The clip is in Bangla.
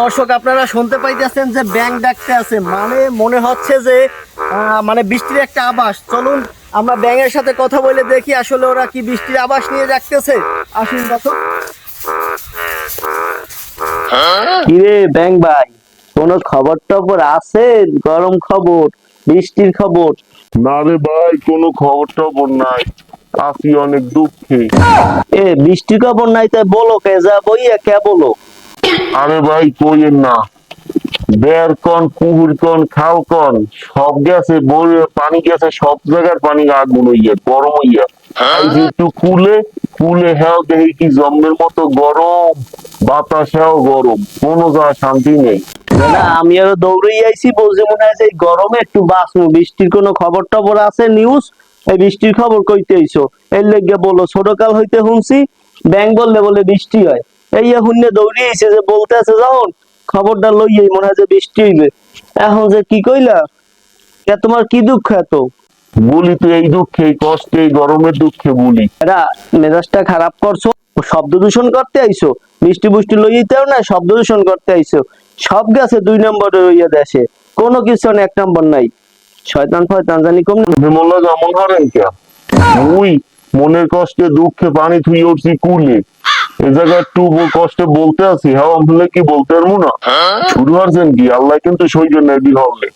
দর্শক আপনারা শুনতে পাইতেছেন যে ব্যাংক ডাকতে আছে। মানে মনে হচ্ছে যে আহ, মানে বৃষ্টির একটা আবাস চলুন আমরা ব্যাঙের সাথে কথা বলে দেখি আসলে ওরা কি বৃষ্টির আবাস নিয়ে ডাকতেছে। আসুন দেখো কিরে ব্যাংক ভাই কোনো খবর টবর আছে? গরম খবর বৃষ্টির খবর? না রে ভাই কোনো খবর টবর নাই। আছি অনেক দুঃখে। এ বৃষ্টির খবর নাই তাই বলো কে যা বইয়া কে বলো? আরে ভাই কইেন না। বের কন পুকুর কন খাল কন সব গেছে বইয়ে পানি গেছে সব জায়গার পানি আগুন হইয়া গরম হইয়া। এই যে একটু কুলে কুলে হেও দেখি কি জম্মের মতো গরম গরম কোনো যা শান্তি নেই। না আমি আরও দৌড়ে আইছি বলছে মনে হয় এই গরমে একটু বাঁচবো। বৃষ্টির কোনো খবর টবর আছে নিউজ এই বৃষ্টির খবর কইতে আইছো। এর লেগে বলো ছোটকাল হইতে শুনছি ব্যাং বললে বলে বৃষ্টি হয়। এই হুন্নে দৌড়ে আইছে যে বলতে আছে যখন খবরটা লইয়াই মনে হয় যে বৃষ্টি হইবে। এখন যে কি কইলা? কে তোমার কি দুঃখ এত? বলি তো এই দুঃখে এই কষ্টে এই গরমের দুঃখে বলি। এরা মেজাজটা খারাপ করছ শব্দ দূষণ করতে আইছো। বৃষ্টি বুষ্টি লইতেও না শব্দ দূষণ করতে আইছো। সব গেছে দুই নম্বরে রইয়া দেশে। কোনো কিছু এক নম্বর নাই। শয়তান ফয়তান জানি কম না। হেমল্লা যেমন হারেন কে? মুই মনের কষ্টে দুঃখে পানি থুই উঠছি কুলে। এ জায়গায় একটু কষ্ট বলতে আছি হ্যাঁ আমলে কি বলতে পারব না? শুরু হারছেন কি? আল্লাহ কিন্তু সৈজন্য নেবি হলে